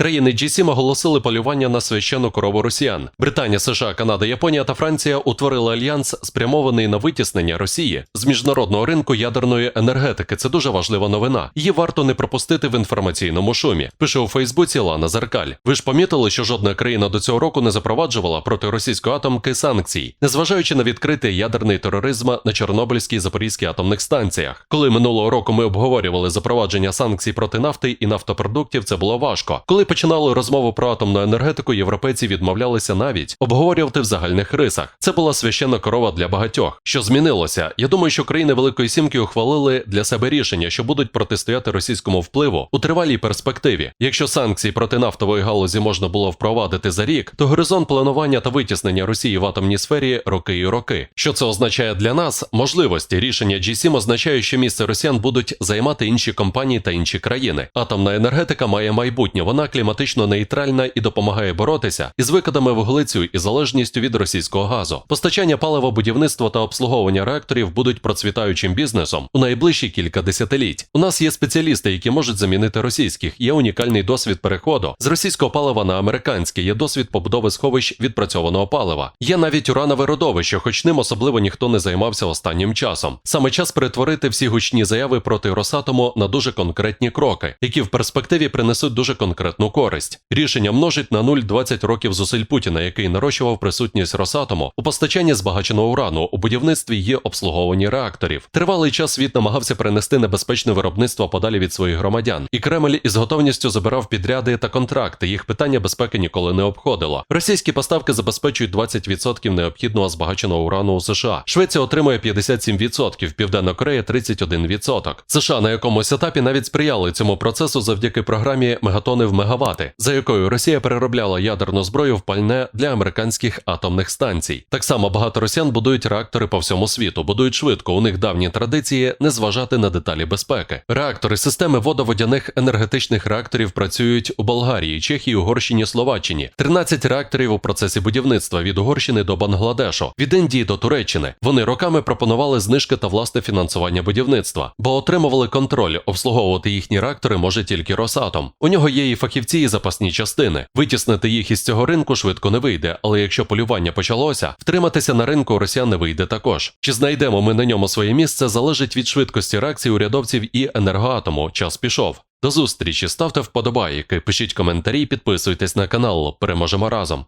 Країни G7 оголосили полювання на священну корову росіян. Британія, США, Канада, Японія та Франція утворили альянс, спрямований на витіснення Росії з міжнародного ринку ядерної енергетики. Це дуже важлива новина. Її варто не пропустити в інформаційному шумі. Пише у Фейсбуці Лана Зеркаль. Ви ж помітили, що жодна країна до цього року не запроваджувала проти російської атомки санкцій, незважаючи на відкритий ядерний тероризм на Чорнобильській і Запорізькій атомних станціях. Коли минулого року ми обговорювали запровадження санкцій проти нафти і нафтопродуктів, це було важко. Коли починали розмову про атомну енергетику, європейці відмовлялися навіть обговорювати в загальних рисах. Це була священна корова для багатьох. Що змінилося? Я думаю, що країни Великої Сімки ухвалили для себе рішення, що будуть протистояти російському впливу у тривалій перспективі. Якщо санкції проти нафтової галузі можна було впровадити за рік, то горизонт планування та витіснення Росії в атомній сфері роки і роки. Що це означає для нас? Можливості рішення G7 означає, що місце росіян будуть займати інші компанії та інші країни. Атомна енергетика має майбутнє. Вона кліматично нейтральна і допомагає боротися із викидами вуглецю і залежністю від російського газу. Постачання палива, будівництво та обслуговування реакторів будуть процвітаючим бізнесом у найближчі кілька десятиліть. У нас є спеціалісти, які можуть замінити російських. Є унікальний досвід переходу з російського палива на американське. Є досвід побудови сховищ відпрацьованого палива. Є навіть уранове родовище, хоч ним особливо ніхто не займався останнім часом. Саме час перетворити всі гучні заяви проти Росатому на дуже конкретні кроки, які в перспективі принесуть дуже конкретну користь. Рішення множить на нуль 20 років зусиль Путіна, який нарощував присутність Росатому у постачанні збагаченого урану у будівництві є обслуговуванні реакторів. Тривалий час світ намагався перенести небезпечне виробництво подалі від своїх громадян, і Кремль із готовністю забирав підряди та контракти. Їх питання безпеки ніколи не обходило. Російські поставки забезпечують 20% необхідного збагаченого урану у США. Швеція отримує 57%, Південна Корея 31%. США на якомусь етапі навіть сприяли цьому процесу завдяки програмі Мегатони в мегавати, за якою Росія переробляла ядерну зброю в пальне для американських атомних станцій. Так само багато росіян будують реактори по всьому світу, будують швидко. У них давні традиції не зважати на деталі безпеки. Реактори системи водоводяних енергетичних реакторів працюють у Болгарії, Чехії, Угорщині, Словаччині. 13 реакторів у процесі будівництва від Угорщини до Бангладешу, від Індії до Туреччини. Вони роками пропонували знижки та власне фінансування будівництва, бо отримували контроль. Обслуговувати їхні реактори може тільки Росатом. У нього є і фахівці, і запасні частини. Витіснити їх із цього ринку швидко не вийде, але якщо полювання почалося, втриматися на ринку Росія не вийде також. Чи знайдемо ми на ньому своє місце, залежить від швидкості реакції урядовців і енергоатому. Час пішов. До зустрічі, ставте вподобайки, пишіть коментарі, підписуйтесь на канал. Переможемо разом.